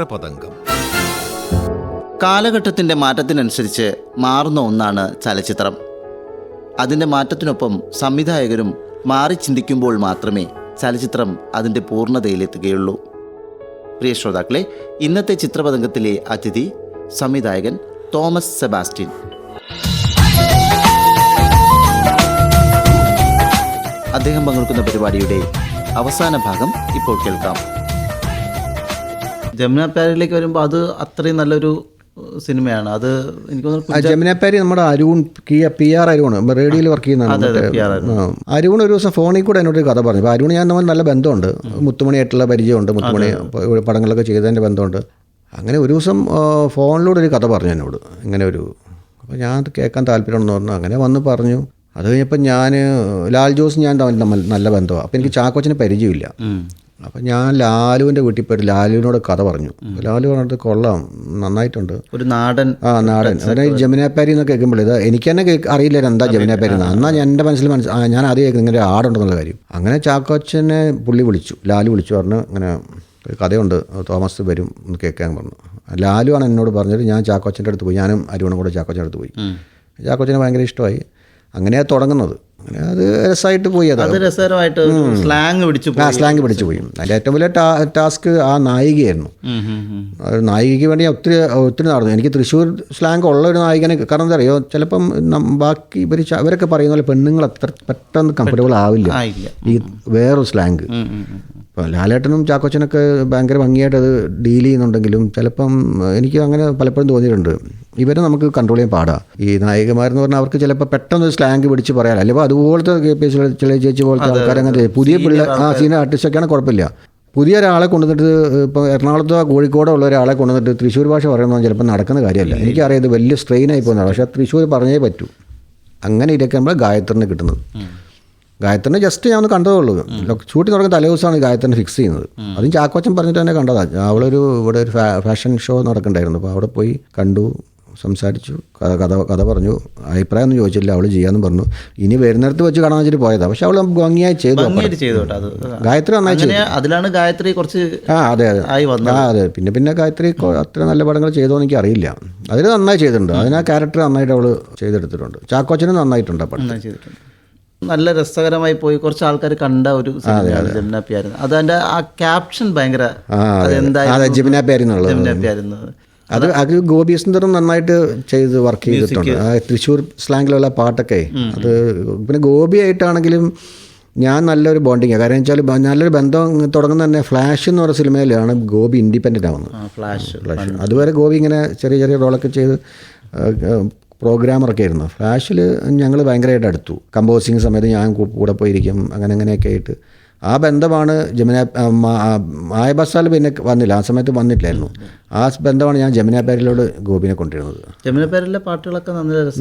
ചിത്രപതംഗം കാലഘട്ടത്തിന്റെ മാറ്റത്തിനനുസരിച്ച് മാറുന്ന ഒന്നാണ് ചലച്ചിത്രം. അതിന്റെ മാറ്റത്തിനൊപ്പം സംവിധായകരും മാറി ചിന്തിക്കുമ്പോൾ മാത്രമേ ചലച്ചിത്രം അതിന്റെ പൂർണതയിലെത്തുകയുള്ളൂ. പ്രിയ ശ്രോതാക്കളെ ഇന്നത്തെ ചിത്രപതംഗത്തിലെ അതിഥി സംവിധായകൻ തോമസ് സെബാസ്റ്റ്യൻ. അദ്ദേഹം പങ്കെടുക്കുന്ന പരിപാടിയുടെ അവസാന ഭാഗം ഇപ്പോൾ കേൾക്കാം. ജമുന പാരിലേക്ക് വരുമ്പോൾ അത് അത്രയും നല്ലൊരു സിനിമയാണ്. അത് എനിക്ക് തോന്നുന്നു ജമുനാപ്പാരി നമ്മുടെ അരുൺ പി ആർ അരുൺ റേഡിയോയിൽ വർക്ക് ചെയ്യുന്നതാണ് അതെ, അരുൺ. ഒരു ദിവസം ഫോണിൽ കൂടെ എന്നോട് ഒരു കഥ പറഞ്ഞു. അപ്പോൾ അരുൺ ഞാൻ തമ്മിൽ നല്ല ബന്ധമുണ്ട്. മുത്തുമണിയായിട്ടുള്ള പരിചയമുണ്ട്. മുത്തുമണി പടങ്ങളൊക്കെ ചെയ്തതിന്റെ ബന്ധമുണ്ട്. അങ്ങനെ ഒരു ദിവസം ഫോണിലൂടെ ഒരു കഥ പറഞ്ഞു എന്നോട്. ഇങ്ങനെ ഒരു അപ്പോൾ ഞാൻ അത് കേൾക്കാൻ താല്പര്യമുണ്ടെന്ന് പറഞ്ഞു. അങ്ങനെ വന്ന് പറഞ്ഞു. അത് കഴിഞ്ഞപ്പോൾ ഞാൻ ലാൽ ജോസ് ഞാൻ തമ്മിൽ തമ്മിൽ നല്ല ബന്ധമാണ് അപ്പോൾ എനിക്ക് ചാക്കോച്ചനെ പരിചയമില്ല. അപ്പം ഞാൻ ലാലുവിന്റെ വീട്ടിൽ പോയിട്ട് ലാലുവിനോട് കഥ പറഞ്ഞു. ലാലു പറഞ്ഞത് കൊള്ളാം നന്നായിട്ടുണ്ട്. ഒരു നാടൻ ആ നാടൻ. അതായത് ജമുനാപ്പാരി എന്ന് കേൾക്കുമ്പോൾ ഇത് എനിക്ക് തന്നെ അറിയില്ല. എന്താ ജമുനാപ്പാരി എന്ന്. എന്നാൽ എന്റെ മനസ്സിൽ മനസ്സിൽ ഞാൻ ആദ്യം കേൾക്കുന്നത് ഇങ്ങനെ ആടുണ്ടെന്നുള്ള കാര്യം. അങ്ങനെ ചാക്കോച്ചനെ പുള്ളി വിളിച്ചു. ലാലു വിളിച്ചു പറഞ്ഞു ഇങ്ങനെ ഒരു കഥയുണ്ട് തോമസ് വരും എന്ന് കേൾക്കാൻ പറഞ്ഞു. ലാലുവാണ് എന്നോട് പറഞ്ഞത് ഞാൻ ചാക്കോച്ചന്റെ അടുത്ത് പോയി. ഞാനും അരുവണും കൂടെ ചാക്കോച്ചന്റെ അടുത്ത് പോയി. ചാക്കോച്ചനെ ഭയങ്കര ഇഷ്ടമായി. അങ്ങനെയാണ് തുടങ്ങുന്നത്. അങ്ങനെ അത് രസമായിട്ട് പോയി അത്. രസകരമായിട്ട് സ്ലാങ് പിടിച്ചു ആ സ്ലാങ് പിടിച്ചു പോയി. അതിന്റെ ഏറ്റവും വലിയ ടാസ്ക് ആ നായികയായിരുന്നു. ഒരു നായികയ്ക്ക് വേണ്ടി ഒത്തിരി ഒത്തിരി നടന്നു. എനിക്ക് തൃശ്ശൂർ സ്ലാങ് ഉള്ള ഒരു നായികനെ കാരണം എന്താ അറിയോ? ചിലപ്പം ബാക്കി ഇവർ അവരൊക്കെ പറയുന്ന പോലെ പെണ്ണുങ്ങൾ അത്ര പെട്ടെന്ന് കംഫർട്ടബിൾ ആവില്ല. ഈ വേറൊരു സ്ലാങ് ലാലേട്ടനും ചാക്കോച്ചനൊക്കെ ഭയങ്കര ഭംഗിയായിട്ട് അത് ഡീൽ ചെയ്യുന്നുണ്ടെങ്കിലും ചിലപ്പം എനിക്ക് അങ്ങനെ പലപ്പോഴും തോന്നിയിട്ടുണ്ട്. ഇവരെ നമുക്ക് കൺട്രോൾ ചെയ്യാൻ പാടാ. ഈ നായികമാരെന്ന് പറഞ്ഞാൽ അവർക്ക് ചിലപ്പോൾ പെട്ടെന്ന് ഒരു സ്ലാങ് പിടിച്ച് പറയാം അല്ലെങ്കിൽ അതുപോലത്തെ കെ പി എസ് ചില ചേച്ചി പോലത്തെ ആൾക്കാരങ്ങനെ പുതിയ പിള്ളേർ ആ സീനിയർ ആർട്ടിസ്റ്റൊക്കെയാണ് കുഴപ്പമില്ല. പുതിയ ഒരാളെ കൊണ്ടുവന്നിട്ട് ഇപ്പോൾ എറണാകുളത്തോ കോഴിക്കോടോ ഉള്ള ഒരാളെ കൊണ്ടുവന്നിട്ട് തൃശ്ശൂർ ഭാഷ പറയുന്നത് ചിലപ്പോൾ നടക്കുന്ന കാര്യമല്ല. എനിക്കറിയാം ഇത് വലിയ സ്ട്രെയിൻ ആയി പോകുന്നതാണ്. പക്ഷേ തൃശ്ശൂർ പറഞ്ഞേ പറ്റൂ. അങ്ങനെ ഇരിക്കുമ്പോൾ ഗായത്രിന് കിട്ടുന്നത്. ഗായത്രിനെ ജസ്റ്റ് ഞാൻ ഒന്ന് കണ്ടതേ ഉള്ളൂ ഷൂട്ടിംഗ് തുടങ്ങുന്ന തലേദിവസമാണ് ഗായത്രിനെ ഫിക്സ് ചെയ്യുന്നത്. അതും ചാക്കോച്ചൻ പറഞ്ഞിട്ട് തന്നെ കണ്ടതാണ് അവളൊരു ഇവിടെ ഒരു ഫാഷൻ ഷോ നടക്കണ്ടായിരുന്നു. അപ്പോൾ അവിടെ പോയി കണ്ടു സംസാരിച്ചു കഥ കഥ കഥ പറഞ്ഞു. അഭിപ്രായം ഒന്നും ചോദിച്ചില്ല അവൾ ചെയ്യാന്ന് പറഞ്ഞു. ഇനി വരുന്നിടത്ത് വെച്ച് കാണാൻ വെച്ചിട്ട് പോയതാണ് പക്ഷെ അവൾ ഭംഗിയായി ചെയ്തു ഗായത്രി നന്നായി ചെയ്തു. അതിലാണ് ഗായത്രി കുറച്ച് ആ അതെ അതെ. ആ അതെ. പിന്നെ പിന്നെ ഗായത്രി അത്ര നല്ല പടങ്ങൾ ചെയ്തോ എനിക്ക് അറിയില്ല അതിൽ നന്നായി ചെയ്തിട്ടുണ്ട്. അതിന് ആ ക്യാരക്ടർ നന്നായിട്ട് അവൾ ചെയ്തെടുത്തിട്ടുണ്ട്. ചാക്കോച്ചനും നന്നായിട്ടുണ്ട് ആ പടം നല്ല രസകരമായി പോയി കുറച്ച് ആൾക്കാർ കണ്ട ഒരു സിനിമയാണ് ജമുന അത് അതിന്റെ ആ ക്യാപ്ഷൻ ഭയങ്കര ആ, അതെ. അതെന്തായിരുന്നു? അതെ ജിമിന അത് അത് ഗോപി സുന്ദറും നന്നായിട്ട് ചെയ്ത് വർക്ക് ചെയ്തിട്ടുണ്ട്. ആ തൃശ്ശൂർ സ്ലാങ്ങിലുള്ള പാട്ടൊക്കെ. അത് പിന്നെ ഗോപി ആയിട്ടാണെങ്കിലും ഞാൻ നല്ലൊരു ബോണ്ടിങ് കാരണം വെച്ചാൽ നല്ലൊരു ബന്ധം തുടങ്ങുന്ന തന്നെ ഫ്ലാഷ് എന്ന് പറയുന്ന സിനിമയിലാണ് ഗോപി ഇൻഡിപെൻഡന്റ് ആവുന്നത്. ഫ്ലാഷ് ഫ്ലാഷ് അതുവരെ ഗോപി ഇങ്ങനെ ചെറിയ ചെറിയ റോളൊക്കെ ചെയ്ത് പ്രോഗ്രാമറൊക്കെ ആയിരുന്നു ഫ്ലാഷിൽ ഞങ്ങൾ ഭയങ്കരമായിട്ട് അടുത്തു. കമ്പോസിങ് സമയത്ത് ഞാൻ കൂടെ പോയിരിക്കും. അങ്ങനെ അങ്ങനെയൊക്കെ ആയിട്ട്. ആ ബന്ധമാണ് ജമുന ആയ ബസ്സാൽ പിന്നെ വന്നില്ല. ആ സമയത്ത് വന്നിട്ടില്ലായിരുന്നു ആ ബന്ധമാണ് ഞാൻ ജമുന പേരിലോട് ഗോപിനെ കൊണ്ടിരുന്നത് ജമിന പേരിലെ പാട്ടുകളൊക്കെ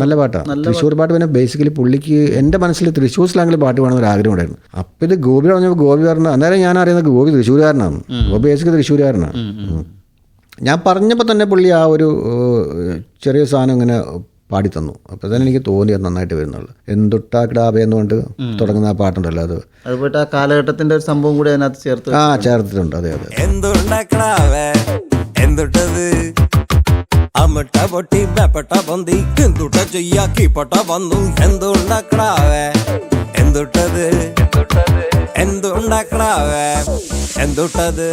നല്ല പാട്ടാണ് തൃശ്ശൂർ പാട്ട്. പിന്നെ ബേസിക്കലി പുള്ളിക്ക് എന്റെ മനസ്സിൽ തൃശ്ശൂർ സ്ലാങ്ങിൽ പാട്ട് വേണമെന്ന് ഒരു ആഗ്രഹം ഉണ്ടായിരുന്നു. അപ്പം ഇത് ഗോപി പറഞ്ഞപ്പോൾ ഗോപി പറഞ്ഞ അന്നേരം ഞാൻ അറിയുന്നത് ഗോപി തൃശ്ശൂരുകാരനാണ്. ഗോപി ബേസിക്കലി തൃശ്ശൂരുകാരനാണ്. ഞാൻ പറഞ്ഞപ്പോൾ തന്നെ പുള്ളി ആ ഒരു ചെറിയ സാധനം ഇങ്ങനെ പാടി തന്നു അപ്പോൾ തന്നെ എനിക്ക് തോന്നി അത് നന്നായിട്ട് വരുന്നുള്ളു. എന്തുട്ടാ കിടാബേ എന്ന് കൊണ്ട് തുടങ്ങുന്ന ആ പാട്ടുണ്ടല്ലോ അത്. അതുപോലെ ആ കാലഘട്ടത്തിന്റെ ഒരു സംഭവം കൂടി അതിനകത്ത് ചേർത്ത് ആ ചേർത്തിട്ടുണ്ട്. അതെ അതെ. എന്തുട്ടത്? അമിട്ട പൊട്ടി ബെപ്പട്ട പൊന്തി എന്തുട്ട ചെയ്യാക്കി പൊട്ട വന്നു. എന്തുണ്ടാക്കണാവേ എന്തുട്ടത്? എന്തുണ്ടാക്കണാവേ? എന്തുട്ടത്?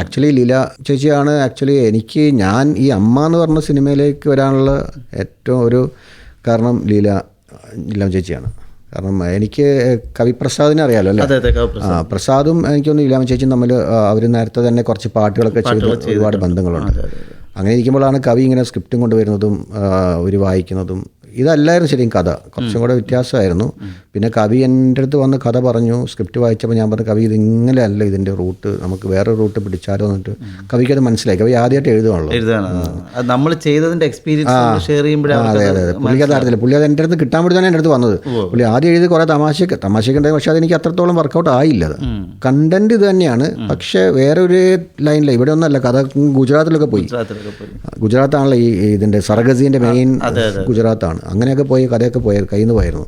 ആക്ച്വലി ലീല ചേച്ചിയാണ്. ആക്ച്വലി എനിക്ക് ഞാൻ ഈ അമ്മ എന്ന് പറഞ്ഞ സിനിമയിലേക്ക് വരാനുള്ള ഏറ്റവും ഒരു കാരണം ലീല ലീല ചേച്ചിയാണ്. കാരണം എനിക്ക് കവിപ്രസാദിനെ അറിയാലോ അല്ലേ. ആ പ്രസാദും എനിക്കൊന്ന് ഇല്ലാമ ചേച്ചിയും തമ്മിൽ അവർ നേരത്തെ തന്നെ കുറച്ച് പാട്ടുകളൊക്കെ ചെയ്ത് ഒരുപാട് ബന്ധങ്ങളുണ്ട്. അങ്ങനെ ഇരിക്കുമ്പോഴാണ് കവി ഇങ്ങനെ സ്ക്രിപ്റ്റും കൊണ്ടുവരുന്നതും ഒരു വായിക്കുന്നതും ഇതല്ലായിരുന്നു ശരിക്കും കഥ. കുറച്ചും കൂടെ വ്യത്യാസമായിരുന്നു. പിന്നെ കവി എന്റെ അടുത്ത് വന്ന് കഥ പറഞ്ഞു. സ്ക്രിപ്റ്റ് വായിച്ചപ്പോൾ ഞാൻ പറഞ്ഞു കവി ഇതിങ്ങനെയല്ല അല്ല ഇതിന്റെ റൂട്ട്. നമുക്ക് വേറെ റൂട്ട് പിടിച്ചാലോ എന്നിട്ട് കവിക്ക് അത് മനസ്സിലായി. കവി ആദ്യമായിട്ട് എഴുതുകയാണല്ലോ നമ്മൾ ചെയ്തതിന്റെ എക്സ്പീരിയൻസ് ഷെയർ അതെ അതെ പുള്ളിക്ക് പുള്ളി അത് എന്റെ അടുത്ത് കിട്ടാൻ വേണ്ടി തന്നെ എന്റെ അടുത്ത് വന്നത്. പുള്ളി ആദ്യം എഴുതി കുറേ തമാശയൊക്കെ തമാശയൊക്കെ ഉണ്ടായി. പക്ഷേ അതെനിക്ക് അത്രത്തോളം വർക്കൗട്ട് ആയില്ല. അത് കണ്ടന്റ് ഇത് തന്നെയാണ്. പക്ഷേ വേറെ ഒരു ലൈനില്ല ഇവിടെ ഒന്നല്ല കഥ ഗുജറാത്തിലൊക്കെ പോയി. ഗുജറാത്തിലൊക്കെ പോയി. ഗുജറാത്താണല്ലോ ഈ ഇതിന്റെ സർഗസീന്റെ മെയിൻ ഗുജറാത്താണ്. അങ്ങനെയൊക്കെ പോയി കഥയൊക്കെ പോയ കയ്യിൽ നിന്ന് പോയിരുന്നു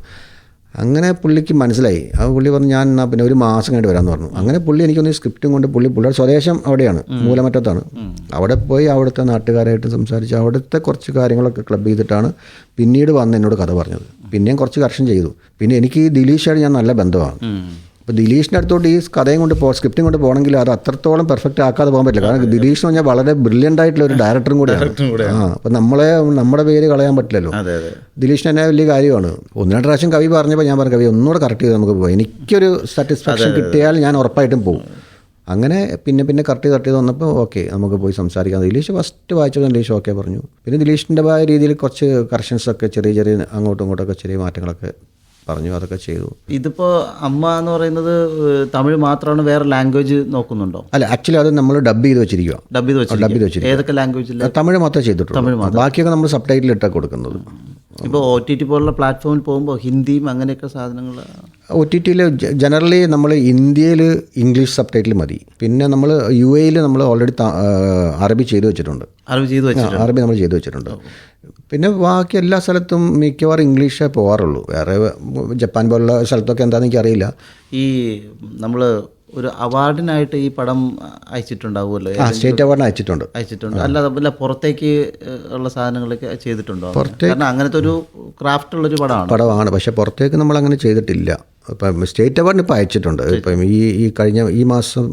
അങ്ങനെ പുള്ളിക്ക് മനസ്സിലായി. ആ പുള്ളി പറഞ്ഞു ഞാൻ എന്നാൽ പിന്നെ ഒരു മാസം കഴിഞ്ഞിട്ട് വരാമെന്ന് പറഞ്ഞു. അങ്ങനെ പുള്ളി എനിക്കൊന്ന് സ്ക്രിപ്റ്റും കൊണ്ട് പുള്ളി പുള്ളിയുടെ സ്വദേശം അവിടെയാണ് മൂലമറ്റത്താണ്. അവിടെ പോയി അവിടുത്തെ നാട്ടുകാരായിട്ട് സംസാരിച്ച് അവിടുത്തെ കുറച്ച് കാര്യങ്ങളൊക്കെ ക്ലബ് ചെയ്തിട്ടാണ് പിന്നീട് വന്ന് എന്നോട് കഥ പറഞ്ഞത്. പിന്നെയും കുറച്ച് കർഷൻ ചെയ്തു. പിന്നെ എനിക്ക് ദിലീഷായിട്ട് ഞാൻ നല്ല ബന്ധമാണ്. അപ്പോൾ ദിലീഷിന്റെ അടുത്തോട്ട് ഈ കഥയും കൊണ്ട് പോ സ്ക്രിപ്റ്റും കൊണ്ട് പോകണമെങ്കിൽ അത് അത്രത്തോളം പെർഫെക്റ്റ് ആക്കാതെ പോകാൻ പറ്റില്ല. കാരണം ദിലീഷ് എന്ന് പറഞ്ഞാൽ വളരെ ബ്രില്യന്റ് ആയിട്ടുള്ള ഒരു ഡയറക്ടറും കൂടിയാണ്. ആ അപ്പോൾ നമ്മളെ നമ്മുടെ പേര് കളയാൻ പറ്റില്ലല്ലോ. ദിലീഷിന് തന്നെ വലിയ കാര്യമാണ്. ഒന്ന് രണ്ട് പ്രാവശ്യം കവി പറഞ്ഞപ്പോൾ ഞാൻ പറഞ്ഞു കവി ഒന്നുകൂടെ കറക്റ്റ് ചെയ്ത് നമുക്ക് പോകാം എനിക്കൊരു സാറ്റിസ്ഫാക്ഷൻ കിട്ടിയാൽ ഞാൻ ഉറപ്പായിട്ടും പോകും അങ്ങനെ പിന്നെ പിന്നെ കറക്റ്റ് ചെയ്ത് കറക്റ്റ് ചെയ്ത് വന്നപ്പോൾ ഓക്കെ നമുക്ക് പോയി സംസാരിക്കാം. ദിലീഷ് ഫസ്റ്റ് വായിച്ചത് ദിലീഷ് ഓക്കെ പറഞ്ഞു. പിന്നെ ദിലീഷിന്റെ രീതിയിൽ കുറച്ച് കറക്ഷൻസൊക്കെ ചെറിയ ചെറിയ അങ്ങോട്ടും ഇങ്ങോട്ടൊക്കെ ചെറിയ മാറ്റങ്ങളൊക്കെ പറഞ്ഞു അതൊക്കെ ചെയ്തു. ഇതിപ്പോ അമ്മ എന്ന് പറയുന്നത് തമിഴ് മാത്രമാണ് വേറെ ലാംഗ്വേജ് നോക്കുന്നുണ്ടോ? അല്ല ആക്ച്വലി അത് നമ്മൾ ഡബ് ചെയ്ത് വെച്ചിരിക്കുക ഡബ് ചെയ്ത് ഡബ് ചെയ്ത് വെച്ചിരിക്കും വെച്ചിരിക്കുക ഏതൊക്കെ ലാംഗ്വേജിൽ തമിഴ് മാത്രമേ ചെയ്തിട്ടുള്ളൂ. ബാക്കിയൊക്കെ നമ്മൾ സബ് ടൈറ്റിൽ ഇട്ടാണ് കൊടുക്കുന്നത്. ഇപ്പോൾ ഒ ടി ടി പോലുള്ള പ്ലാറ്റ്ഫോമിൽ പോകുമ്പോൾ ഹിന്ദിയും അങ്ങനെയൊക്കെ സാധനങ്ങൾ ഒ ടി ടിയിൽ ജനറലി നമ്മൾ ഇന്ത്യയിൽ ഇംഗ്ലീഷ് സബ് ടൈറ്റിൽ മതി. പിന്നെ നമ്മൾ യു എയിൽ നമ്മൾ ഓൾറെഡി അറബി ചെയ്തു വെച്ചിട്ടുണ്ട്. അറബി ചെയ്തു വെച്ചിട്ടുണ്ട്. അറബി നമ്മൾ ചെയ്തു വെച്ചിട്ടുണ്ട്. പിന്നെ ബാക്കി എല്ലാ സ്ഥലത്തും മിക്കവാറും ഇംഗ്ലീഷേ പോകാറുള്ളൂ വേറെ ജപ്പാൻ പോലുള്ള സ്ഥലത്തൊക്കെ എന്താണെന്ന് എനിക്കറിയില്ല. ഈ നമ്മൾ ഒരു അവാർഡിനായിട്ട് ഈ പടം അയച്ചിട്ടുണ്ടാവുമല്ലോ? സ്റ്റേറ്റ് അവാർഡിന് അയച്ചിട്ടുണ്ട്. അയച്ചിട്ടുണ്ട്. അല്ലാതെ അല്ല പുറത്തേക്ക് ഉള്ള സാധനങ്ങളൊക്കെ ചെയ്തിട്ടുണ്ടോ? കാരണം അങ്ങനത്തെ ഒരു ക്രാഫ്റ്റ് ഉള്ളൊരു പടമാണ്. പടമാണ്. പക്ഷെ പുറത്തേക്ക് നമ്മൾ അങ്ങനെ ചെയ്തിട്ടില്ല. ഇപ്പം സ്റ്റേറ്റ് അവാർഡിന് ഇപ്പോൾ അയച്ചിട്ടുണ്ട്. ഇപ്പം ഈ ഈ കഴിഞ്ഞ ഈ മാസം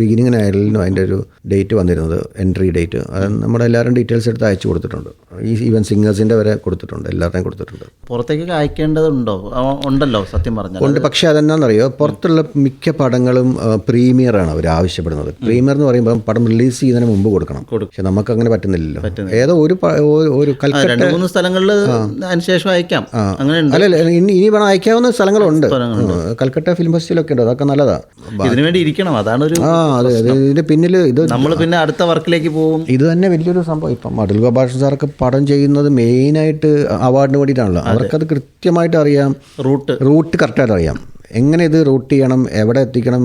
ബിഗിനിങ്ങിനായിരുന്നു അതിന്റെ ഒരു ഡേറ്റ് വന്നിരുന്നത് എൻട്രി ഡേറ്റ് അത് നമ്മുടെ എല്ലാവരും ഡീറ്റെയിൽസ് എടുത്ത് അയച്ചു കൊടുത്തിട്ടുണ്ട്. ഈ ഈവൻ സിംഗേഴ്സിന്റെ വരെ കൊടുത്തിട്ടുണ്ട് എല്ലാവരുടെയും കൊടുത്തിട്ടുണ്ട്. പുറത്തേക്ക് അയക്കേണ്ടതുണ്ടോ ഉണ്ടല്ലോ സത്യം പറഞ്ഞു ഉണ്ട് പക്ഷേ അതെന്നാണെന്നറിയോ പുറത്തുള്ള മിക്ക പടങ്ങളും പ്രീമിയറാണ് അവർ ആവശ്യപ്പെടുന്നത്. പ്രീമിയർ എന്ന് പറയുമ്പോൾ പടം റിലീസ് ചെയ്യുന്നതിന് മുമ്പ് കൊടുക്കണം. പക്ഷെ നമുക്ക് അങ്ങനെ പറ്റുന്നില്ലല്ലോ ഏതോ ഒരു ഒരു- കൽക്കട്ട മൂന്ന് സ്ഥലങ്ങളിൽ അതിനുശേഷം അയക്കാം. അങ്ങനെ അല്ലല്ല ഇനി ഇനി വേണം അയക്കാവുന്ന സ്ഥലങ്ങളുണ്ട്. കൽക്കട്ട ഫിലിം ഫെസ്റ്റിവലൊക്കെ ഉണ്ട് അതൊക്കെ നല്ലതാ. ഇതിനു വേണ്ടി ഇരിക്കണം അതാണ് ഒരു ആ അതെ അതെ. ഇതിന്റെ പിന്നിൽ ഇത് നമ്മൾ പിന്നെ അടുത്ത വർക്കിലേക്ക് പോകും. ഇത് തന്നെ വലിയൊരു സംഭവം. ഇപ്പം അടൽ ഗോപാഷൻ സാറൊക്കെ പടം ചെയ്യുന്നത് മെയിനായിട്ട് അവാർഡിന് വേണ്ടിയിട്ടാണല്ലോ. അവർക്കത് കൃത്യമായിട്ട് അറിയാം. റൂട്ട്. റൂട്ട് കറക്റ്റായിട്ട് അറിയാം. എങ്ങനെ ഇത് റൂട്ട് ചെയ്യണം എവിടെ എത്തിക്കണം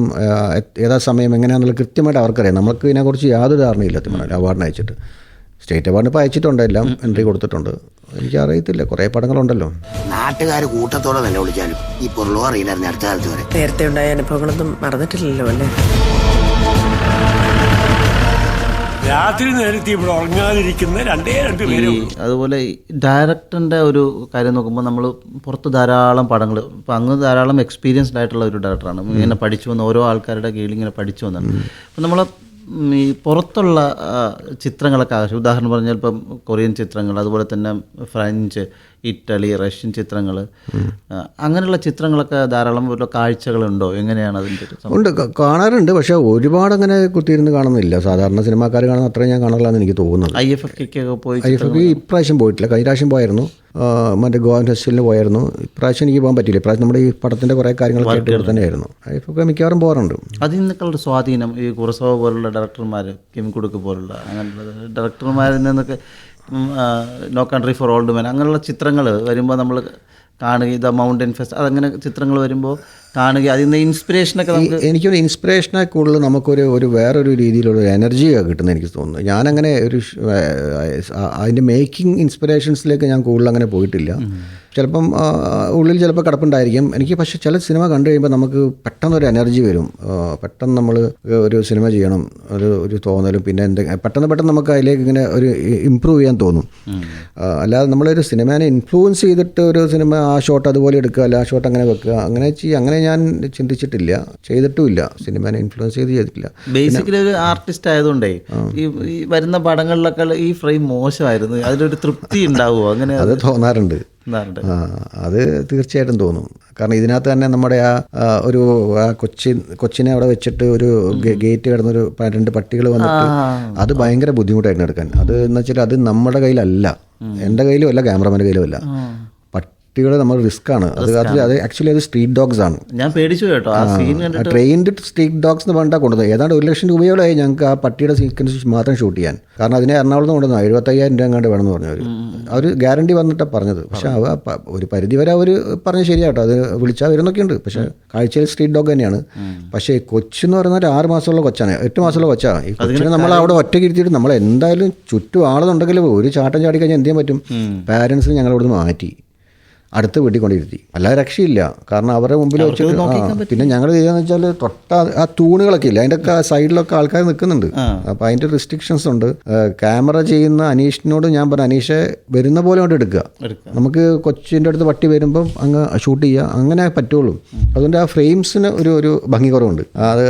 ഏതാ സമയം എങ്ങനെയാണെന്നുള്ള കൃത്യമായിട്ട് അവർക്കറിയാം. നമുക്ക് ഇതിനെക്കുറിച്ച് യാതൊരു ധാരണയില്ല തിരുമല അവാർഡിന് അയച്ചിട്ട്. സ്റ്റേറ്റ് അവാർഡിന് ഇപ്പോൾ അയച്ചിട്ടുണ്ട് എല്ലാം എൻട്രി കൊടുത്തിട്ടുണ്ട്. എനിക്ക് അറിയത്തില്ല കുറേ പടങ്ങളുണ്ടല്ലോ. നാട്ടുകാർ കൂട്ടത്തോടെ തന്നെ വിളിച്ചാലും ഈ പൊരുളോ അറിയില്ലായിരുന്നു അടുത്ത കാലത്ത് വരെ. നേരത്തെ ഉണ്ടായ അനുഭവങ്ങളൊന്നും മറന്നിട്ടില്ലല്ലോ അല്ലേ? രാത്രി നേരത്തെ ഇവിടെ ഉറങ്ങാതിരിക്കുന്ന രണ്ടേ രണ്ട് പേര്. അതുപോലെ ഡയറക്ടറിന്റെ ഒരു കാര്യം നോക്കുമ്പോൾ നമ്മൾ പുറത്ത് ധാരാളം പടങ്ങൾ ഇപ്പം അങ്ങ് ധാരാളം എക്സ്പീരിയൻസ്ഡ് ആയിട്ടുള്ള ഒരു ഡയറക്ടറാണ് ഇങ്ങനെ പഠിച്ചു വന്ന ഓരോ ആൾക്കാരുടെ കീഴിൽ ഇങ്ങനെ പഠിച്ചു വന്നാണ്. അപ്പം നമ്മൾ ഈ പുറത്തുള്ള ചിത്രങ്ങളൊക്കെ ആവശ്യം. ഉദാഹരണം പറഞ്ഞാൽ ഇപ്പം കൊറിയൻ ചിത്രങ്ങൾ അതുപോലെ തന്നെ ഫ്രഞ്ച് ഇറ്റലി റഷ്യൻ ചിത്രങ്ങൾ അങ്ങനെയുള്ള ചിത്രങ്ങളൊക്കെ ധാരാളം ഓരോ കാഴ്ചകളുണ്ടോ? എങ്ങനെയാണ് അതിന്റെ ഉണ്ട്. കാണാറുണ്ട്. പക്ഷേ ഒരുപാട് അങ്ങനെ കുത്തിയിരുന്ന് കാണുന്നില്ല. സാധാരണ സിനിമാക്കാർ കാണുന്ന അത്രയും ഞാൻ കാണാറില്ലെന്ന് എനിക്ക് തോന്നുന്നു ഐ എഫ് എഫ് പോയി ഐ എഫ് എഫ് ഇപ്രാവശ്യം പോയിട്ടില്ല. കഴിഞ്ഞ പ്രാവശ്യം പോയായിരുന്നു മറ്റേ ഗോവൻ ഫെസ്റ്റിവലിന് പോയായിരുന്നു. ഇപ്രാവശ്യം എനിക്ക് പോകാൻ പറ്റില്ല ഇപ്രാവശ്യം നമ്മുടെ ഈ പടത്തിന്റെ കുറേ കാര്യങ്ങൾ കേട്ടിട്ട് തന്നെയായിരുന്നു. ഐ എഫ് ഒക്കെ മിക്കവാറും പോകാറുണ്ട്. അതിൽ നിന്നൊക്കെ സ്വാധീനം ഈ കുറസവ പോലുള്ള ഡയറക്ടർമാർ കിം കുടുക്ക് പോലുള്ള അങ്ങനെയുള്ള ഡയറക്ടർമാരിൽ നിന്നൊക്കെ no country for old men അങ്ങനെയുള്ള ചിത്രങ്ങൾ വരുമ്പോൾ നമ്മൾ കാണുക ദ മൗണ്ടൻ ഫെസ്റ്റ് അതങ്ങനെ ചിത്രങ്ങൾ വരുമ്പോൾ കാണുക. അതിൽ നിന്ന് ഇൻസ്പിറേഷനൊക്കെ നമുക്ക് എനിക്കൊരു ഇൻസ്പിറേഷനെ കൂടുതൽ നമുക്കൊരു ഒരു വേറൊരു രീതിയിലുള്ള കിട്ടുന്നത് കിട്ടുന്നത് എനിക്ക് തോന്നുന്നു. ഞാനങ്ങനെ ഒരു അതിന്റെ മേക്കിംഗ് ഇൻസ്പിറേഷൻസിലേക്ക് ഞാൻ കൂടുതൽ അങ്ങനെ പോയിട്ടില്ല. ചിലപ്പം ഉള്ളിൽ ചിലപ്പോൾ കിടപ്പുണ്ടായിരിക്കും. എനിക്ക് പക്ഷെ ചില സിനിമ കണ്ടു കഴിയുമ്പോൾ നമുക്ക് പെട്ടെന്നൊരു എനർജി വരും. പെട്ടെന്ന് നമ്മൾ ഒരു സിനിമ ചെയ്യണം. ഒരു ഒരു തോന്നലും പിന്നെ എന്തെങ്കിലും പെട്ടെന്ന് പെട്ടെന്ന് നമുക്ക് അതിലേക്ക് ഇങ്ങനെ ഒരു ഇമ്പ്രൂവ് ചെയ്യാൻ തോന്നും. അല്ലാതെ നമ്മളൊരു സിനിമേനെ ഇൻഫ്ലുവൻസ് ചെയ്തിട്ട് ഒരു സിനിമ ആ ഷോട്ട് അതുപോലെ എടുക്കുക അല്ല ആ ഷോട്ട് അങ്ങനെ വെക്കുക അങ്ങനെ ചെയ്യുക അങ്ങനെ ഞാൻ ചിന്തിച്ചിട്ടില്ല. ചെയ്തിട്ടുമില്ല. സിനിമനെ ഇൻഫ്ലുവൻസ് ചെയ്ത് ചെയ്തിട്ടില്ല. ബേസിക്കലി ഒരു ആർട്ടിസ്റ്റ് ആയതുകൊണ്ടേ ഈ വരുന്ന പടങ്ങളിലൊക്കെ ഈ ഫ്രെയിം മോശമായിരുന്നു. അതിലൊരു തൃപ്തി ഉണ്ടാവുമോ? അങ്ങനെ അത് തോന്നാറുണ്ട്. അത് തീർച്ചയായിട്ടും തോന്നും. കാരണം ഇതിനകത്ത് തന്നെ നമ്മുടെ ആ ഒരു ആ കൊച്ചി കൊച്ചിനെ അവിടെ വെച്ചിട്ട് ഒരു ഗേറ്റ് കിടന്നൊരു ഒരു രണ്ട് പട്ടികൾ വന്നിട്ട് അത് ഭയങ്കര ബുദ്ധിമുട്ടായിരുന്നു എടുക്കാൻ. അത് എന്ന് വെച്ചാൽ അത് നമ്മുടെ കയ്യിലല്ല. എന്റെ കയ്യിലും അല്ല ക്യാമറമാന്റെ കയ്യിലും അല്ല. പട്ടികൾ നമ്മൾ റിസ്ക് ആണ്. അത് രാത്രി അത് ആക്ച്വലി അത് സ്ട്രീറ്റ് ഡോഗ്സ് ആണ്. ഞാൻ പേടിച്ചു കേട്ടോ. ട്രെയിൻഡ് സ്ട്രീറ്റ് ഡോഗ്സ് എന്ന് പറഞ്ഞാൽ കൊണ്ടുവന്നത്. ഏതാണ്ട് ഒരു ലക്ഷം രൂപയോടായി ഞങ്ങൾക്ക് ആ പട്ടിയുടെ സീക്വൻസ് മാത്രം ഷൂട്ട് ചെയ്യാൻ. കാരണം അതിനെ എറണാകുളത്ത് കൊണ്ടുവന്ന എഴുപത്തയ്യായിരം രൂപ എങ്ങാണ്ട് വേണമെന്ന് പറഞ്ഞു അവർ അവർ ഗ്യാരണ്ടി വന്നിട്ടാണ് പറഞ്ഞത്. പക്ഷെ അവ ഒരു പരിധി വരെ അവർ പറഞ്ഞ ശരിയാട്ടോ. അത് വിളിച്ചാൽ വരുന്നൊക്കെയുണ്ട് പക്ഷേ കാഴ്ചയിൽ സ്ട്രീറ്റ് ഡോഗ് തന്നെയാണ്. പക്ഷേ കൊച്ചെന്ന് ഒരു ആറ് മാസമുള്ള കൊച്ചാണ്. എട്ട് മാസമുള്ള കൊച്ചാണ് ഈ കൊച്ചിനെ നമ്മൾ അവിടെ ഒറ്റയ്ക്ക് ഇരുത്തിയിട്ട് നമ്മൾ എന്തായാലും ചുറ്റും ആളെന്നുണ്ടെങ്കിൽ ഒരു ചാട്ടം ചാടി കഴിഞ്ഞാൽ എന്ത് ചെയ്യാൻ പറ്റും? പാരൻസ് ഞങ്ങളവിടുന്ന് മാറ്റി. അടുത്ത വീട്ടിൽ കൊണ്ടിരുത്തി അല്ലാതെ രക്ഷയില്ല. കാരണം അവരുടെ മുമ്പിൽ വെച്ചിട്ട് പിന്നെ ഞങ്ങൾ ചെയ്യാന്ന് വെച്ചാൽ തൊട്ട ആ തൂണുകളൊക്കെ ഇല്ല? അതിന്റെ ഒക്കെ സൈഡിലൊക്കെ ആൾക്കാർ നിൽക്കുന്നുണ്ട്. അപ്പോൾ അതിന്റെ റെസ്ട്രിക്ഷൻസ് ഉണ്ട്. ക്യാമറ ചെയ്യുന്ന അനീഷിനോട് ഞാൻ പറഞ്ഞു അനീഷെ വരുന്ന പോലെ കൊണ്ട് എടുക്കുക. നമുക്ക് കൊച്ചിന്റെ അടുത്ത് പട്ടി വരുമ്പം അങ്ങ് ഷൂട്ട് ചെയ്യുക. അങ്ങനെ പറ്റുള്ളൂ. അതുകൊണ്ട് ആ ഫ്രെയിംസിന് ഒരു ഒരു ഭംഗി കുറവുണ്ട് അത്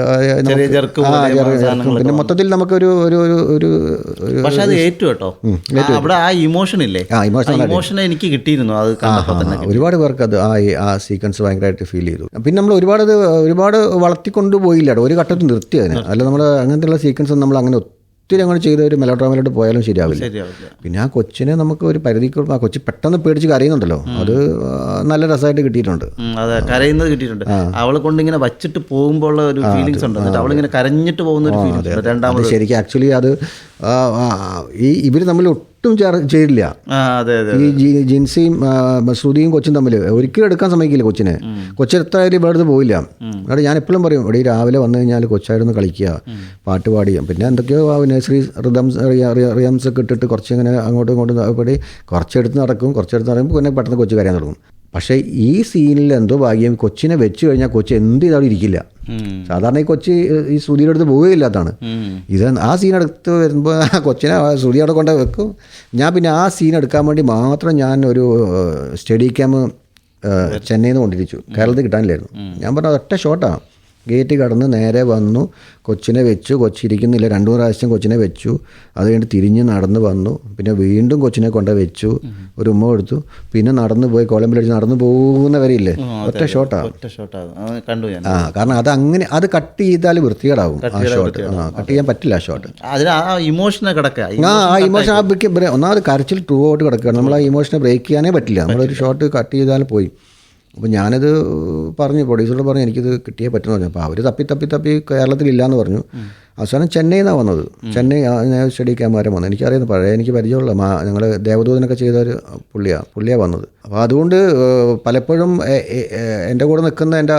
പിന്നെ മൊത്തത്തിൽ നമുക്ക് ഒരു ഒരു ഒരു പക്ഷെ അത് ഏറ്റു കേട്ടോ. അവിടെ ആ ഇമോഷൻ ഇല്ലേ? ഇമോഷൻ എനിക്ക് കിട്ടിയിരുന്നു അത് കണ്ടപ്പോൾ ഒരുപാട് പേർക്ക് അത് ആ ആ സീക്വൻസ് ഭയങ്കരമായിട്ട് ഫീൽ ചെയ്തു. പിന്നെ നമ്മൾ ഒരുപാട് അത് ഒരുപാട് വളർത്തിക്കൊണ്ട് പോയില്ല ഒരു ഘട്ടത്തിൽ നിർത്തി അതിന്. അല്ല നമ്മൾ അങ്ങനത്തെയുള്ള സീക്വൻസ് നമ്മൾ അങ്ങനെ ഒത്തിരി അങ്ങനെ ചെയ്ത ഒരു മെലോഡ്രാമയിലോട്ട് പോയാലും ശരിയാവില്ല. പിന്നെ ആ കൊച്ചിനെ നമുക്ക് ഒരു പരിധിക്ക് ആ കൊച്ചി പെട്ടെന്ന് പേടിച്ച് കരയുന്നുണ്ടല്ലോ. അത് നല്ല രസമായിട്ട് കിട്ടിയിട്ടുണ്ട്. അതെ കരയുന്നത് കിട്ടിയിട്ടുണ്ട്. അവളെ കൊണ്ട് ഇങ്ങനെ വച്ചിട്ട് പോകുമ്പോൾ ഒരു ഫീലിങ്സ് ഉണ്ട്. അവളിങ്ങനെ കരഞ്ഞിട്ട് പോകുന്ന ഒരു ഫീലിങ്സ് രണ്ടാമത് ശരിക്കും ആക്ച്വലി അത് ഈ ഇവർ തമ്മിൽ ഒട്ടും ചേരില്ല ഈ ജിൻസിയും മസൂദിയും ശ്രുതിയും കൊച്ചും തമ്മിൽ ഒരിക്കലും എടുക്കാൻ സമ്മതിക്കില്ല കൊച്ചിനെ. കൊച്ചെടുത്തായാലും ഇവിടെ അടുത്ത് പോയില്ല. അവിടെ ഞാൻ എപ്പോഴും പറയും ഇവിടെ രാവിലെ വന്നു കഴിഞ്ഞാൽ കൊച്ചായിരുന്നു കളിക്കുക പാട്ട് പാടിയും. പിന്നെ എന്തൊക്കെയോ നഴ്സറി റിതംസ് റിയംസ് ഒക്കെ ഇട്ടിട്ട് കുറച്ച് ഇങ്ങനെ അങ്ങോട്ടും ഇങ്ങോട്ടും ഇവിടെ കുറച്ചെടുത്ത് നടക്കും കുറച്ചെടുത്ത് നടക്കുമ്പോൾ പിന്നെ പെട്ടെന്ന് കൊച്ചു കരയാൻ തുടങ്ങും. പക്ഷേ ഈ സീനിൽ എന്തോ ഭാഗ്യം കൊച്ചിനെ വെച്ച് കഴിഞ്ഞാൽ കൊച്ചി എന്ത് ചെയ്താലും ഇരിക്കില്ല. സാധാരണ ഈ കൊച്ചി ഈ ശ്രുതിയുടെ അടുത്ത് പോവുകയില്ലാത്തതാണ് ഇത് ആ സീൻ എടുത്ത് വരുമ്പോൾ ആ കൊച്ചിനെ ശ്രുതി അവിടെ കൊണ്ട് വെക്കും. ഞാൻ പിന്നെ ആ സീൻ എടുക്കാൻ വേണ്ടി മാത്രം ഞാൻ ഒരു സ്റ്റഡി ക്യാമ്പ് ചെന്നൈയിൽ നിന്ന് കൊണ്ടിരിച്ചു. കേരളത്തിൽ കിട്ടാനില്ലായിരുന്നു. ഞാൻ പറഞ്ഞ ഒറ്റ ഷോട്ടാണ് ഗേറ്റ് കടന്ന് നേരെ വന്നു. കൊച്ചിനെ വെച്ചു. കൊച്ചിരിക്കുന്നില്ല രണ്ടു മൂന്ന് പ്രാവശ്യം കൊച്ചിനെ വെച്ചു. അത് കഴിഞ്ഞ് തിരിഞ്ഞ് നടന്ന് വന്നു. പിന്നെ വീണ്ടും കൊച്ചിനെ കൊണ്ട് വെച്ചു. ഒരു ഉമ്മ കൊടുത്തു. പിന്നെ നടന്നു പോയി. കോളമ്പിലടിച്ച് നടന്നു പോകുന്നവരില്ലേ? ഒറ്റ ഷോട്ടാ കണ്ടു ആ കാരണം അത് അങ്ങനെ അത് കട്ട് ചെയ്താൽ വൃത്തികേടാവും ആ ഷോട്ട് ആ കട്ട് ചെയ്യാൻ പറ്റില്ല ആ ഷോട്ട് ഇമോഷനെ കിടക്കുക. ആ ആ ഇമോഷൻ ആ ഒന്നാമത് കരച്ചിൽ ട്രൂ ആയിട്ട് കിടക്കുകയാണ്. നമ്മൾ ആ ഇമോഷനെ ബ്രേക്ക് ചെയ്യാനേ പറ്റില്ല. നമ്മളൊരു ഷോട്ട് കട്ട് ചെയ്താൽ പോയി. അപ്പോൾ ഞാനത് പറഞ്ഞു പ്രൊഡ്യൂസറോട് പറഞ്ഞു എനിക്കിത് കിട്ടിയേ പറ്റുമെന്ന് പറഞ്ഞു അപ്പോൾ അവർ തപ്പി തപ്പി തപ്പി കേരളത്തിലില്ലയെന്ന് പറഞ്ഞു. അവസാനം ചെന്നൈയിൽ നിന്നാണ് വന്നത് ചെന്നൈ സ്റ്റഡി വരെ വന്നത്. എനിക്കറിയുന്നു പഴയ എനിക്ക് പരിചയമുള്ള മാ ഞങ്ങൾ ദേവദൂതനൊക്കെ ചെയ്ത ഒരു പുള്ളിയാണ് പുള്ളിയാണ് വന്നത്. അപ്പോൾ അതുകൊണ്ട് പലപ്പോഴും എന്റെ കൂടെ നിൽക്കുന്ന എന്റെ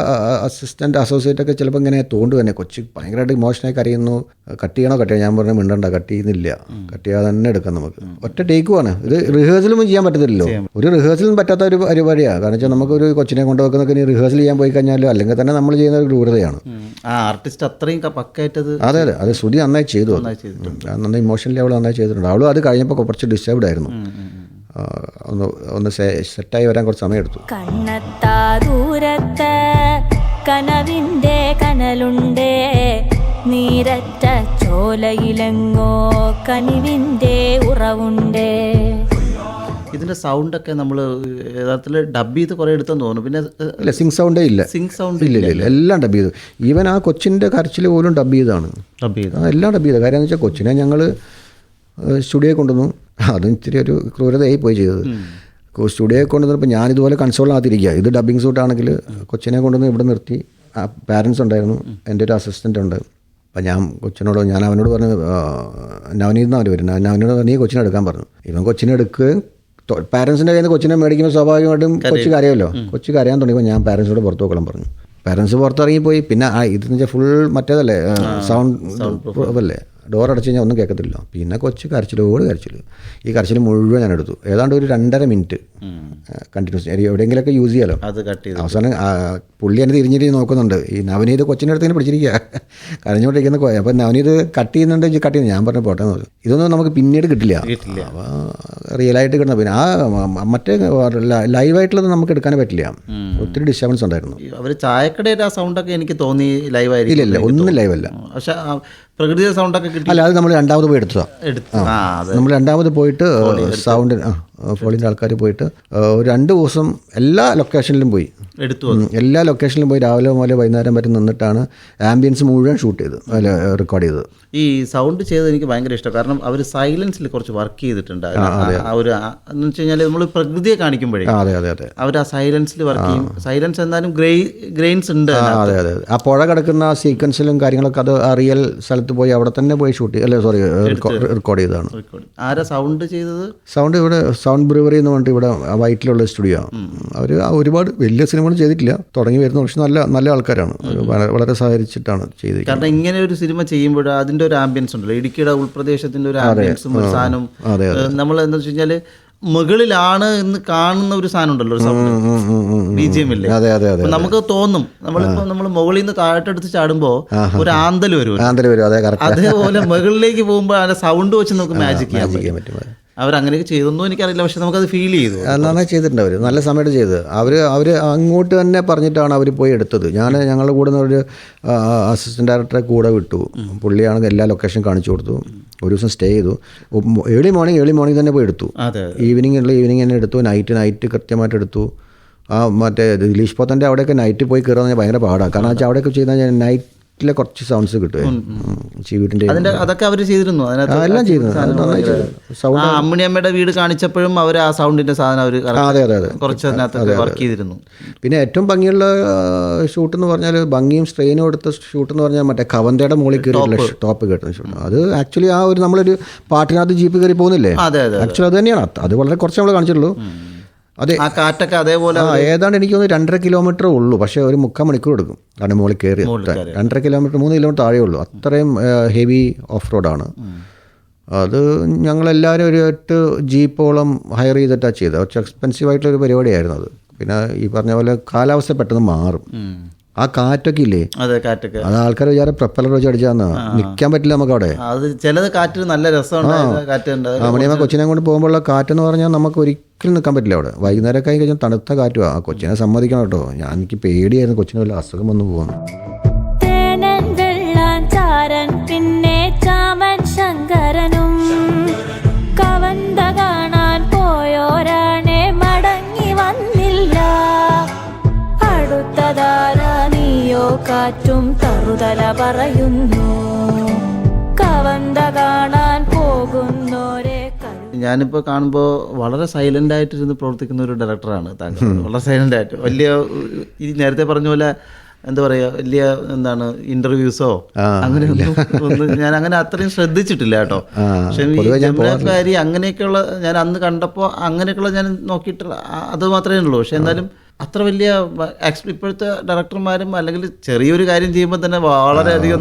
അസിസ്റ്റന്റ് അസോസിയേറ്റ് ഒക്കെ ചിലപ്പോൾ ഇങ്ങനെ തോണ്ട് തന്നെ. കൊച്ചു ഭയങ്കരമായിട്ട് ഇമോഷനായി കരയുന്നു. കട്ട് ചെയ്യണോ കട്ട് ഞാൻ പറഞ്ഞു മിണ്ടണ്ട കട്ട് ചെയ്യുന്നില്ല. കട്ട് ചെയ്യാതെ തന്നെ എടുക്കാം നമുക്ക്. ഒറ്റ ടേക്കുമാണ് ഇത് റിഹേഴ്സലും ചെയ്യാൻ പറ്റത്തില്ലല്ലോ. ഒരു റിഹേഴ്സലും പറ്റാത്ത ഒരു പരിപാടിയാണ് കാരണം വെച്ചാൽ നമുക്കൊരു കൊച്ചിനെ കൊണ്ടുവെക്കുന്നൊക്കെ ഇനി റിഹേഴ്സൽ ചെയ്യാൻ പോയി കഴിഞ്ഞാൽ അല്ലെങ്കിൽ തന്നെ നമ്മൾ ചെയ്യുന്ന ഒരു ക്രൂരതയാണ്. ആർട്ടിസ്റ്റ് അത്രയും പക്കായിട്ടത് അതെ. അതെ അത് ശ്രുതി നന്നായി ചെയ്തു നന്നായി ഇമോഷണലി അവൾ നന്നായി ചെയ്തിട്ടുണ്ട്. അവളും അത് കഴിഞ്ഞപ്പോൾ കുറച്ച് ഡിസ്റ്റർബ്ഡ് ആയിരുന്നു. ഒന്ന് ഒന്ന് സെറ്റായി വരാൻ കുറച്ച് സമയം എടുത്തു കണ്ണത്താ ദൂരത്ത് കനവിന്റെ കനലുണ്ടേ. നീരറ്റ ചോലയിലെങ്ങോ കനിവിന്റെ ഉറവുണ്ടേ. ഇതിന്റെ സൗണ്ട് ഒക്കെ നമ്മൾ യഥാർത്ഥത്തിൽ ഡബ് ചെയ്ത് കുറെ എടുത്തെന്ന് തോന്നുന്നു. പിന്നെ ഇല്ല സിങ് സൗണ്ടേ ഇല്ല. സിങ് സൗണ്ട് ഇല്ല ഇല്ല എല്ലാം ഡബ് ചെയ്തു. ഈവൻ ആ കൊച്ചിന്റെ കരച്ചിൽ പോലും ഡബ് ചെയ്താണ് ഡബ് ചെയ്ത്. ആ എല്ലാം ഡബ് ചെയ്ത. കാര്യം എന്ന് വെച്ചാൽ കൊച്ചിനെ ഞങ്ങൾ സ്റ്റുഡിയോയിൽ കൊണ്ടുവന്നു. അതും ഇച്ചിരി ഒരു ക്രൂരതയായി പോയി ചെയ്തത്. സ്റ്റുഡിയോയിൽ കൊണ്ടുവന്നപ്പോൾ ഞാനിതുപോലെ കൺസോളിനകത്തിരിക്കുക ഇത് ഡബിങ് സൂട്ടാണെങ്കിൽ കൊച്ചിനെ കൊണ്ടുവന്ന് ഇവിടെ നിർത്തി. പാരൻസ് ഉണ്ടായിരുന്നു. എന്റെ ഒരു അസിസ്റ്റന്റ് ഉണ്ട്. അപ്പം ഞാൻ കൊച്ചിനോട് ഞാൻ അവനോട് പറഞ്ഞു നവനീത് അവർ വരുന്നത് നവനോട് നീ കൊച്ചിനെ എടുക്കാൻ പറഞ്ഞു. ഇവൻ കൊച്ചിനെ എടുക്കുകയും പാരൻസിന്റെ കയ്യിൽ നിന്ന് കൊച്ചിനെ മേടിക്കുമ്പോൾ സ്വാഭാവികമായിട്ടും കൊച്ചു കരയല്ലോ കൊച്ചു കരയാൻ തുടങ്ങിയപ്പോൾ ഞാൻ പാരൻസിനോട് പുറത്തു വെക്കണം പറഞ്ഞു. പാരൻസ് പുറത്തിറങ്ങിപ്പോയി. പിന്നെ ആ ഇതെന്ന് വെച്ചാൽ ഫുൾ മറ്റേതല്ലേ സൗണ്ട് അല്ലേ ഡോർ അടച്ചു കഴിഞ്ഞാൽ ഒന്നും കേൾക്കത്തില്ല പിന്നെ കൊച്ചു കരച്ചിലോട് കരച്ചിൽ ഈ കരച്ചിൽ മുഴുവൻ ഞാൻ എടുത്തു. ഏതാണ്ട് ഒരു രണ്ടര മിനിറ്റ് കണ്ടിന്യൂസ് എവിടെയെങ്കിലൊക്കെ യൂസ് ചെയ്യാലോ. അവസാനം പുള്ളി എന്നെ തിരിഞ്ഞിട്ട് നോക്കുന്നുണ്ട്. ഈ നവനീത് കൊച്ചിന്റെ അടുത്ത് ഇങ്ങനെ പിടിച്ചിരിക്കുക കരഞ്ഞോണ്ടിരിക്കുന്ന കൊ- അപ്പം നവനീത് കട്ട് ചെയ്യുന്നുണ്ട് കട്ട് ചെയ്യുന്നു. ഞാൻ പറഞ്ഞു പോട്ടെ നോക്കും ഇതൊന്നും നമുക്ക് പിന്നീട് കിട്ടില്ല. റിയലായിട്ട് കിട്ടണം പിന്നെ ആ മറ്റേ ലൈവായിട്ടുള്ളത് നമുക്ക് എടുക്കാൻ പറ്റില്ല. ഒത്തിരി ഡിസ്റ്റർബൻസ് ഉണ്ടായിരുന്നു. അവർ ചായക്കടയുടെ ആ സൗണ്ടൊക്കെ എനിക്ക് തോന്നി ലൈവായിരിക്കും ഇല്ല ഇല്ല. ഒന്നും ലൈവല്ല പക്ഷെ സൗണ്ട് സൗണ്ടൊക്കെ കിട്ടി. അല്ല അത് നമ്മൾ രണ്ടാമത് പോയി എടുത്തതാണ് നമ്മൾ രണ്ടാമത് പോയിട്ട് സൗണ്ടിന് ആ. ഫോളിന്റെ ആൾക്കാർ പോയിട്ട് ഒരു രണ്ട് ദിവസം എല്ലാ ലൊക്കേഷനിലും പോയി. എടുത്തു എല്ലാ ലൊക്കേഷനിലും പോയി രാവിലെ മുതൽ വൈകുന്നേരം വരെ നിന്നിട്ടാണ് ആംബിയൻസ് മുഴുവൻ ഷൂട്ട് ചെയ്ത് അല്ല റെക്കോർഡ് ചെയ്തത്. ഈ സൗണ്ട് ചെയ്തത് എനിക്ക് ഭയങ്കര ഇഷ്ടം കാരണം അവർ സൈലൻസിൽ കുറച്ച് വർക്ക് ചെയ്തിട്ടുണ്ട്. ആ- ഒരു എന്ന് വെച്ച് കഴിഞ്ഞാൽ നമ്മൾ പ്രകൃതിയെ കാണിക്കുമ്പോഴേ അതെ അതെ അതെ. അവർ ആ സൈലൻസിൽ വർക്ക് ചെയ്യും. സൈലൻസ് എന്നാലും ഗ്രേ ഗ്രെയിൻസ് ഉണ്ട് അതെ അതെ. ആ പുഴ കിടക്കുന്ന ആ സീക്വൻസിലും കാര്യങ്ങളൊക്കെ അത് ആ റിയൽ സ്ഥലത്ത് പോയി അവിടെ തന്നെ പോയി ഷൂട്ട് അല്ലെ സോറി റെക്കോർഡ് ചെയ്തതാണ്. ആരാ സൗണ്ട് ചെയ്തത്? സൗണ്ട് ഇവിടെ സൗണ്ട് ബ്രൂവറി എന്ന് പറഞ്ഞിട്ട് ഇവിടെ വൈറ്റിലുള്ള സ്റ്റുഡിയോ. അവർ ഒരുപാട് വലിയ സിനിമകൾ ചെയ്തിട്ടില്ല. തുടങ്ങി വരുന്ന പക്ഷെ നല്ല നല്ല ആൾക്കാരാണ്. വളരെ- സഹകരിച്ചിട്ടാണ് ചെയ്തത് കാരണം ഇങ്ങനെ ഒരു സിനിമ ചെയ്യുമ്പോൾ അതിന്റെ ഒരു ആംബിയൻസ് ഉണ്ടല്ലോ. ഇടുക്കിയുടെ ഉൾപ്രദേശത്തിന്റെ ഒരു ആംബിയൻസും ഒരു സാധനവും നമ്മൾ എന്താ വെച്ച് കഴിഞ്ഞാൽ മുകളിലാണ് എന്ന് കാണുന്ന ഒരു സാധനം ഉണ്ടല്ലോ ഒരു സൗണ്ട്. ബി ജി എം ഇല്ലേ? നമുക്ക് തോന്നും. നമ്മളിപ്പോ നമ്മൾ മുകളിൽ നിന്ന് താഴോട്ടെടുത്ത് ചാടുമ്പോ ഒരു ആന്തൽ വരും ആന്തൽ വരും. അതേപോലെ മുകളിലേക്ക് പോകുമ്പോൾ അതിന്റെ സൗണ്ട് വെച്ച് നമുക്ക് മാജിക് ചെയ്യാൻ പറ്റും. അങ്ങനെയൊക്കെ ചെയ്തൊന്നും എനിക്കറിയില്ല. പക്ഷെ നമുക്കത് ഫീൽ ചെയ്തു. നന്നായി ചെയ്തിട്ടുണ്ട് അവർ നല്ല സമയത്ത് ചെയ്ത് അവർ അവർ അങ്ങോട്ട് തന്നെ പറഞ്ഞിട്ടാണ് അവർ പോയി എടുത്തത്. ഞാൻ ഞങ്ങളുടെ കൂടെ ഒരു അസിസ്റ്റന്റ് ഡയറക്ടറെ കൂടെ വിട്ടു. പുള്ളിയാണ് എല്ലാ ലൊക്കേഷൻ കാണിച്ചു കൊടുത്തു. ഒരു ദിവസം സ്റ്റേ ചെയ്തു. ഏർലി മോർണിംഗ് ഏർലി മോർണിംഗ് തന്നെ പോയി എടുത്തു. ഈവനിംഗ് ഈവനിങ് ഉള്ള ഈവനിങ് തന്നെ എടുത്തു. നൈറ്റ് നൈറ്റ് കൃത്യമായിട്ട് എടുത്തു. ആ മറ്റേ ദിലീഷ് പോത്തന്റെ അവിടെയൊക്കെ നൈറ്റ് പോയി കയറുന്ന ഭയങ്കര പാടാണ് കാരണം വെച്ചാൽ അവിടെയൊക്കെ ചെയ്താൽ ഞാൻ നൈറ്റിലെ കുറച്ച് സൗണ്ട്സ് കിട്ടും ചീവീട്ടിന്റെ അതിന്റെ അതൊക്കെ അവർ ചെയ്തിരുന്നു. അതിനകത്ത് എല്ലാം ചെയ്തു. സാധനങ്ങൾ നന്നായി ചെയ്തു. സൗണ്ട് അമ്മിണിയമ്മയുടെ വീട് കാണിച്ചപ്പോഴും അവർ ആ സൗണ്ടിന്റെ സാധനം അവർ അതെ അതെ അതെ. കുറച്ച് അതിനകത്ത് വർക്ക് ചെയ്തിരുന്നു. പിന്നെ ഏറ്റവും ഭംഗിയുള്ള ഷൂട്ട് എന്ന് പറഞ്ഞാൽ ഭംഗിയും സ്ട്രെയിനും എടുത്ത ഷൂട്ട് എന്ന് പറഞ്ഞാൽ മറ്റേ കവന്തയുടെ മുകളിൽ കയറിയുള്ള ടോപ്പ് കേട്ടു ഷൂട്ട്. അത് ആക്ച്വലി ആ ഒരു നമ്മളൊരു പാട്ടിനകത്ത് ജീപ്പ് കയറി പോകുന്നില്ലേ? ആക്ച്വലി അത് തന്നെയാണ്. അത് വളരെ കുറച്ച് നമ്മൾ കാണിച്ചിട്ടുള്ളൂ. അതെ. ആ കാറ്റൊക്കെ അതേപോലെ ഏതാണ്ട് എനിക്ക് തോന്നുന്നു രണ്ടര കിലോമീറ്റർ ഉള്ളൂ. പക്ഷേ ഒരു മുക്കാൽ മണിക്കൂർ എടുക്കും. കാരണം മുകളിൽ കയറി. രണ്ടര കിലോമീറ്റർ മൂന്ന് കിലോമീറ്റർ താഴെ ഉള്ളൂ. അത്രയും ഹെവി ഓഫ് റോഡാണ്. അത് ഞങ്ങളെല്ലാവരും ഒരു എട്ട് ജീപ്പോളം ഹയർ ചെയ്തിട്ടാണ് ചെയ്തത്. കുറച്ച് എക്സ്പെൻസീവ് ആയിട്ടുള്ള ഒരു പരിപാടിയായിരുന്നു അത്. പിന്നെ ഈ പറഞ്ഞ പോലെ കാലാവസ്ഥ പെട്ടെന്ന് മാറും. ആ കാറ്റൊക്കെ ഇല്ലേ അതെ കാറ്റൊക്കെ. അത് ആൾക്കാർ വിചാരം പ്രപ്പലർ വെച്ച് അടിച്ചാന്ന് നിൽക്കാൻ പറ്റില്ല നമുക്ക് അവിടെ അത് ചിലത് കാറ്റിൽ നല്ല രസമാണ് കാറ്റുണ്ട്. മണിയമ്മ കൊച്ചിനെ കൊണ്ട് പോകുമ്പോഴുള്ള കാറ്റെന്ന് പറഞ്ഞാൽ നമുക്ക് ഒരിക്കലും നിൽക്കാൻ പറ്റില്ല അവിടെ. വൈകുന്നേരമൊക്കെ ആയി കഴിഞ്ഞാൽ തണുത്ത കാറ്റുവാ. ആ കൊച്ചിനെ സമ്മതിക്കണം കേട്ടോ. ഞാൻ എനിക്ക് പേടിയായിരുന്നു കൊച്ചിനെ വല്ല അസുഖം വന്നു പോകുന്നു കാറ്റും തറുതല പറയുന്നു. കവന്ത കാണാൻ പോകുന്നോരെ ഞാനിപ്പോൾ കാണുമ്പോൾ വളരെ സൈലന്റ് ആയിട്ടിരുന്ന് പ്രവർത്തിക്കുന്ന ഒരു ഡയറക്ടറാണ് താങ്കൾ. വളരെ സൈലന്റ് ആയിട്ട്. വലിയ ഈ നേരത്തെ പറഞ്ഞ പോലെ എന്താ പറയുക വലിയ എന്താണ് ഇന്റർവ്യൂസോ അങ്ങനെ ഞാൻ അങ്ങനെ അത്രയും ശ്രദ്ധിച്ചിട്ടില്ല കേട്ടോ. പക്ഷെ ഈ ജമുനാക്കാരി അങ്ങനെയൊക്കെയുള്ള ഞാൻ അന്ന് കണ്ടപ്പോൾ അങ്ങനെയൊക്കെയുള്ള ഞാൻ നോക്കിയിട്ട് അത് മാത്രമേ ഉള്ളൂ. പക്ഷെ എന്നാലും അത്ര വലിയ ഇപ്പോഴത്തെ ഡയറക്ടർമാരും അല്ലെങ്കിൽ ചെറിയൊരു കാര്യം ചെയ്യുമ്പോൾ തന്നെ വളരെയധികം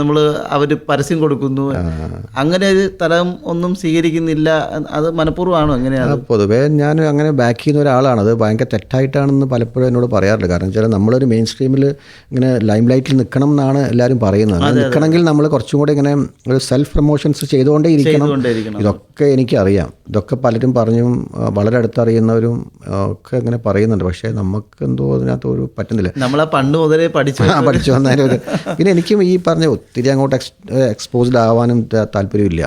നമ്മൾ അവർ പരസ്യം കൊടുക്കുന്നു. അങ്ങനെ ഒരു തലം ഒന്നും സ്വീകരിക്കുന്നില്ല. അത് മനഃപൂർവമാണോ എങ്ങനെയാണ് പൊതുവേ ഞാൻ അങ്ങനെ ബാക്ക് ചെയ്യുന്ന ഒരാളാണ്. അത് ഭയങ്കര തെറ്റായിട്ടാണെന്ന് പലപ്പോഴും എന്നോട് പറയാറില്ല കാരണം വെച്ചാൽ നമ്മളൊരു മെയിൻ സ്ട്രീമിൽ ഇങ്ങനെ ലൈം ലൈറ്റിൽ നിൽക്കണം എന്നാണ് എല്ലാവരും പറയുന്നത്. നിൽക്കണമെങ്കിൽ നമ്മൾ കുറച്ചും കൂടെ ഇങ്ങനെ ഒരു സെൽഫ് പ്രൊമോഷൻസ് ചെയ്തുകൊണ്ടേ ഇരിക്കണം. ഇതൊക്കെ എനിക്കറിയാം. ഇതൊക്കെ പലരും പറഞ്ഞും വളരെ അടുത്തറിയുന്നവരും ഒക്കെ ഇങ്ങനെ പറയുന്നുണ്ട്. പക്ഷേ നമുക്ക് എന്തോ അതിനകത്ത് ഒരു പറ്റുന്നില്ല. നമ്മളെ പണ്ട് മുതലേ പഠിച്ചു പഠിച്ചു വന്നാലും പിന്നെ എനിക്കും ഈ പറഞ്ഞ ഒത്തിരി അങ്ങോട്ട് എക്സ് എക്സ്പോസ്ഡ് ആവാനും താല്പര്യമില്ല.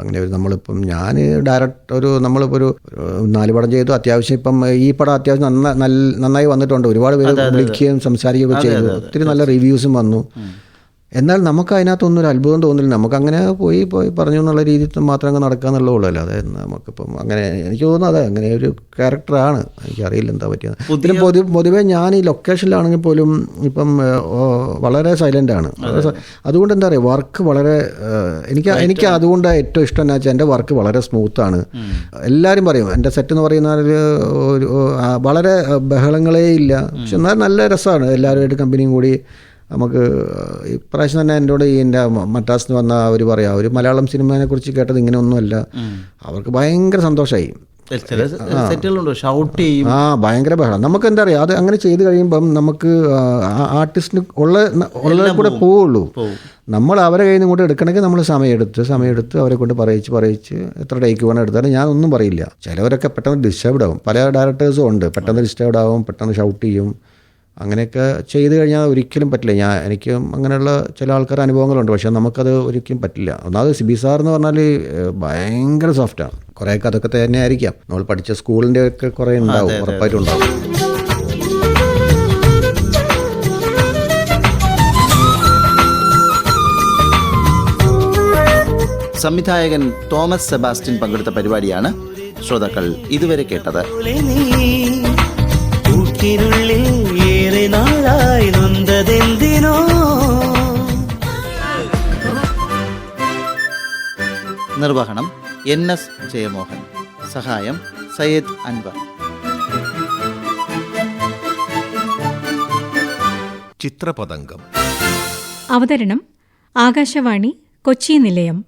അങ്ങനെ ഒരു നമ്മളിപ്പം ഞാൻ ഡയറക്റ്റ് ഒരു നമ്മളിപ്പോൾ ഒരു ഒരു നാല് പടം ചെയ്തു. അത്യാവശ്യം ഇപ്പം ഈ പടം അത്യാവശ്യം നന്നായി നന്നായി വന്നിട്ടുണ്ട്. ഒരുപാട് പേര് വിളിക്കുകയും സംസാരിക്കുകയൊക്കെ ചെയ്തു. ഒത്തിരി നല്ല റിവ്യൂസും വന്നു. എന്നാൽ നമുക്ക് അതിനകത്തൊന്നും ഒരു അത്ഭുതം തോന്നില്ല നമുക്ക് അങ്ങനെ പോയി പോയി പറഞ്ഞു എന്നുള്ള രീതിയിൽ മാത്രം അങ്ങ് നടക്കുക എന്നുള്ളൂ അല്ലാതെ നമുക്കിപ്പം അങ്ങനെ എനിക്ക് തോന്നുന്നു അതെ അങ്ങനെ ഒരു ക്യാരക്ടറാണ്. എനിക്കറിയില്ല എന്താ പറ്റിയത്. പിന്നെ പൊതു പൊതുവേ ഞാൻ ഈ ലൊക്കേഷനിലാണെങ്കിൽ പോലും ഇപ്പം വളരെ സൈലന്റ് ആണ്. അതുകൊണ്ട് എന്താ പറയുക വർക്ക് വളരെ എനിക്ക് എനിക്ക് അതുകൊണ്ട് ഏറ്റവും ഇഷ്ടം എന്നാ വെച്ചാൽ എന്റെ വർക്ക് വളരെ സ്മൂത്താണ് എല്ലാവരും പറയും എന്റെ സെറ്റ് എന്ന് പറയുന്ന ഒരു ഒരു, വളരെ ബഹളങ്ങളേ ഇല്ല. പക്ഷെ എന്നാൽ നല്ല രസമാണ്. എല്ലാവരുമായിട്ട് കമ്പനിയും കൂടി നമുക്ക് ഇപ്രാവശ്യം തന്നെ എന്നോട് ഈ എന്റെ മദ്രാസിന് വന്ന അവർ പറയാം അവർ മലയാളം സിനിമയെ കുറിച്ച് കേട്ടത് ഇങ്ങനെയൊന്നുമല്ല അവർക്ക് ഭയങ്കര സന്തോഷമായി ആ. ഭയങ്കര ബഹളം. നമുക്ക് എന്താ അറിയാം അത് അങ്ങനെ ചെയ്ത് കഴിയുമ്പം നമുക്ക് ആർട്ടിസ്റ്റിന് ഉള്ള ഉള്ള കൂടെ പോവുള്ളൂ. നമ്മൾ അവരെ കയ്യിൽ നിന്ന് ഇങ്ങോട്ട് എടുക്കണമെങ്കിൽ നമ്മൾ സമയമെടുത്ത് സമയമെടുത്ത് അവരെ കൊണ്ട് പറയിച്ച് പറയിച്ച് എത്ര ടേക്ക് വേണം എടുത്താലും ഞാൻ ഒന്നും പറയില്ല. ചിലവരൊക്കെ പെട്ടെന്ന് ഡിസ്റ്റർബ്ഡ് ആവും. പല ഡയറക്ടേഴ്സും ഉണ്ട്. പെട്ടെന്ന് ഡിസ്റ്റർബ്ഡ് ആവും പെട്ടെന്ന് ഷൗട്ട് ചെയ്യും. അങ്ങനെയൊക്കെ ചെയ്തു കഴിഞ്ഞാൽ ഒരിക്കലും പറ്റില്ല. ഞാൻ എനിക്കും അങ്ങനെയുള്ള ചില ആൾക്കാർ അനുഭവങ്ങളുണ്ട്. പക്ഷേ നമുക്കത് ഒരിക്കലും പറ്റില്ല. ഒന്നാമത് സിബി സാർ എന്ന് പറഞ്ഞാൽ ഭയങ്കര സോഫ്റ്റാണ് കുറേയൊക്കെ അതൊക്കെ തന്നെ ആയിരിക്കാം. നമ്മൾ പഠിച്ച സ്കൂളിന്റെ ഒക്കെ കുറേ ഉണ്ടാവും ഉറപ്പായിട്ടും ഉണ്ടാവും. സംവിധായകൻ തോമസ് സെബാസ്റ്റ്യൻ പങ്കെടുത്ത പരിപാടിയാണ് ശ്രോതാക്കൾ ഇതുവരെ കേട്ടത്. കൂട്ടിനുള്ളിൽ ഏറെ നാളായി നൊന്തതെന്തിനോ? നിർവഹണം എൻ എസ് ജയമോഹൻ. സഹായം സയ്യദ് അൻവർ. ചിത്രപതംഗം. അവതരണം ആകാശവാണി കൊച്ചി നിലയം.